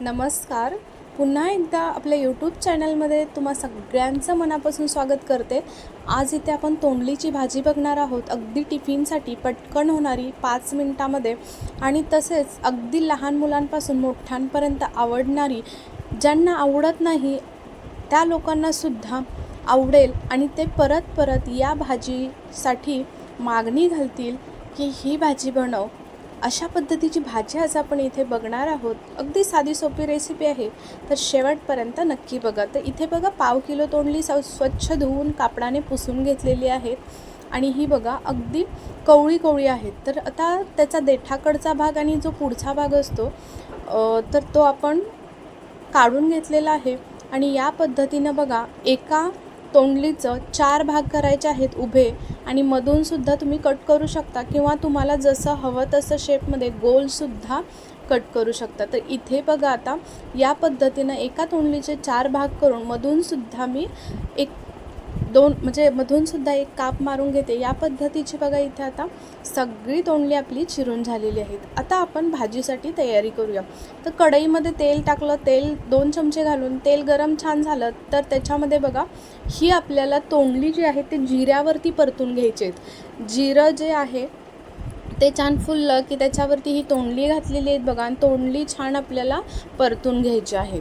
नमस्कार. पुन्हा एकदा आपल्या यूट्यूब चॅनलमध्ये तुम्हा सगळ्यांचं मनापासून स्वागत करते. आज इथे आपण तोंडलीची भाजी बघणार आहोत. अगदी टिफिनसाठी पटकन होणारी पाच मिनटामध्ये आणि तसेच अगदी लहान मुलांपासून मोठ्यांपर्यंत आवडणारी ज्यांना आवडत नाही त्या लोकांनासुद्धा आवडेल आणि ते परत परत या भाजीसाठी मागणी घालतील की ही भाजी बनव. अशा पद्धतीची भाजी आज आपण इथे बघणार आहोत. अगदी साधी सोपी रेसिपी आहे. तर शेवटपर्यंत नक्की बघा. तर इथे बघा पाव किलो तोंडली सव स्वच्छ धुवून कापडाने पुसून घेतलेली आहेत. आणि ही बघा अगदी कवळी कवळी आहेत. तर आता त्याचा देठाकडचा भाग आणि जो पुढचा भाग असतो तर तो आपण काढून घेतलेला आहे. आणि या पद्धतीनं बघा एका तोंडलीचं चार भाग करायचे आहेत उभे. आणि मधूनसुद्धा तुम्ही कट करू शकता किंवा तुम्हाला जसं हवं तसं शेपमध्ये गोलसुद्धा कट करू शकता. तर इथे बघा आता या पद्धतीनं एका तोंडलीचे चार भाग करून मधूनसुद्धा मी एक दोन म्हणजे मधूनसुद्धा एक काप मारून घेते. या पद्धतीची बघा इथे आता सगळी तोंडली आपली चिरून झालेली आहेत. आता आपण भाजीसाठी तयारी करूया. तर कढईमध्ये तेल टाकलं तेल दोन चमचे घालून तेल गरम छान झालं तर त्याच्यामध्ये बघा ही आपल्याला तोंडली जी आहे ते जिऱ्यावरती परतून घ्यायचे आहेत. जिरं जे आहे ते छान फुललं की त्याच्यावरती ही तोंडली घातलेली आहेत बघा आणि तोंडली छान आपल्याला परतून घ्यायची आहे.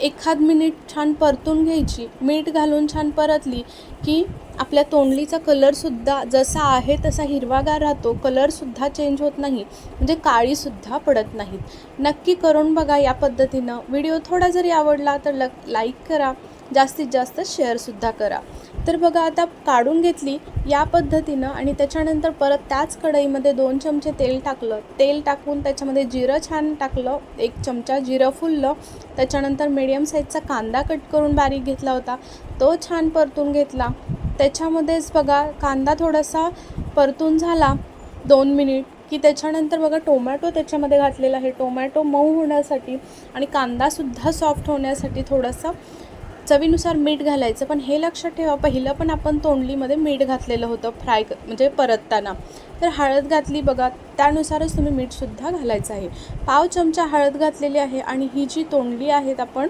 एखाद मिनिट छान परतून घ्यायची मीठ घालून छान परतली की आपल्या तोंडलीचा कलरसुद्धा जसा आहे तसा हिरवागार राहतो. कलरसुद्धा चेंज होत नाही. म्हणजे काळीसुद्धा पडत नाहीत. नक्की करून बघा या पद्धतीनं. व्हिडिओ थोडा जरी आवडला तर ल लाईक करा. जास्तीत जास्त शेअरसुद्धा करा. तर बघा आता काढून घेतली या पद्धतीनं आणि त्याच्यानंतर परत त्याच कढईमध्ये दोन चमचे तेल टाकलं. तेल टाकून त्याच्यामध्ये जिरं छान टाकलं एक चमचा जिरं फुललं. त्याच्यानंतर मीडियम साईजचा कांदा कट करून बारीक घेतला होता. तो छान परतून घेतला. त्याच्यामध्येच बघा कांदा थोडासा परतून झाला दोन मिनिट की त्याच्यानंतर बघा टोमॅटो त्याच्यामध्ये घातलेला आहे. टोमॅटो मऊ होण्यासाठी आणि कांदासुद्धा सॉफ्ट होण्यासाठी थोडासा चवीनुसार मीठ घालायचं पण हे लक्षात ठेवा पहिलं पण आपण तोंडलीमध्ये मीठ घातलेलं होतं फ्राय क म्हणजे परतताना. तर हळद घातली बघा त्यानुसारच तुम्ही मीठसुद्धा घालायचं आहे. पाव चमचा हळद घातलेली आहे आणि ही जी तोंडली आहेत आपण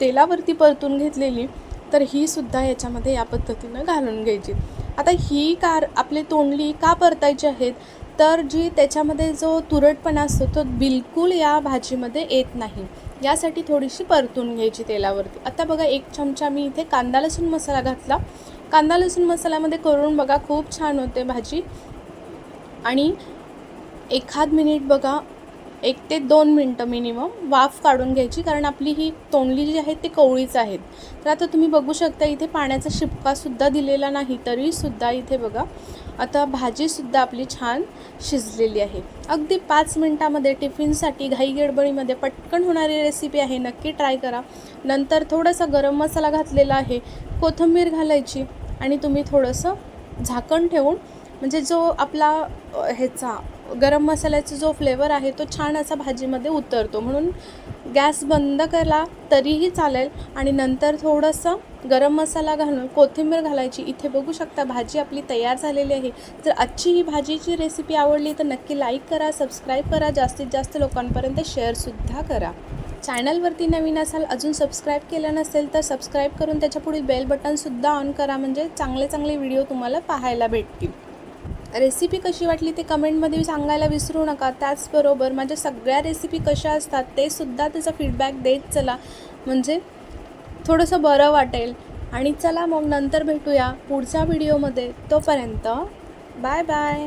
तेलावरती परतून घेतलेली तर ही सुद्धा याच्यामध्ये या पद्धतीनं घालून घ्यायची. आता ही कार आपली तोंडली का परतायची आहेत? तर जी त्याच्यामध्ये जो तुरटपणा असतो तो बिलकुल या भाजीमध्ये येत नाही. यासाठी थोडीशी परतून घ्यायची तेलावरती. आता बघा एक चमचा मी इथे कांदा लसूण मसाला घातला. कांदा लसूण मसाल्यामध्ये करून बघा खूप छान होते भाजी. आणि एखाद मिनिट बघा एक ते दोन मिनटं मिनिमम वाफ काढून घ्यायची कारण आपली ही तोंडली जी आहे ती कवळीच आहेत. तर आता तुम्ही बघू शकता इथे पाण्याचा शिपकासुद्धा दिलेला नाही तरीसुद्धा इथे बघा. आता भाजीसुद्धा आपली छान शिजलेली आहे. अगदी पाच मिनटामध्ये टिफिनसाठी घाई गडबडीमध्ये पटकन होणारी रेसिपी आहे नक्की ट्राय करा. नंतर थोडासा गरम मसाला घातलेला आहे कोथिंबीर घालायची आणि तुम्ही थोडंसं झाकण ठेवून म्हणजे जो आपला ह्याचा गरम मसाल्याचा जो फ्लेवर आहे तो छान असा भाजीमध्ये उतरतो. म्हणून गॅस बंद केला तरीही चालेल. आणि नंतर थोडंसं गरम मसाला घालून कोथिंबीर घालायची. इथे बघू शकता भाजी आपली तयार झालेली आहे. जर आजची ही भाजीची रेसिपी आवडली तर नक्की लाईक करा सबस्क्राईब करा. जास्तीत जास्त लोकांपर्यंत शेअरसुद्धा करा. चॅनलवरती नवीन असाल अजून सबस्क्राईब केलं नसेल तर सबस्क्राईब करून त्याच्या पुढील बेल बटनसुद्धा ऑन करा. म्हणजे चांगले चांगले व्हिडिओ तुम्हाला पाहायला भेटतील. रेसिपी कशी वाटली ते कमेंटमध्ये सांगायला विसरू नका. त्याचबरोबर माझ्या सगळ्या रेसिपी कशा असतात ते सुद्धा त्याचा फीडबॅक देत चला. म्हणजे थोडंसं बरं वाटेल. आणि चला मग नंतर भेटूया पुढच्या व्हिडिओमध्ये तोपर्यंत बाय बाय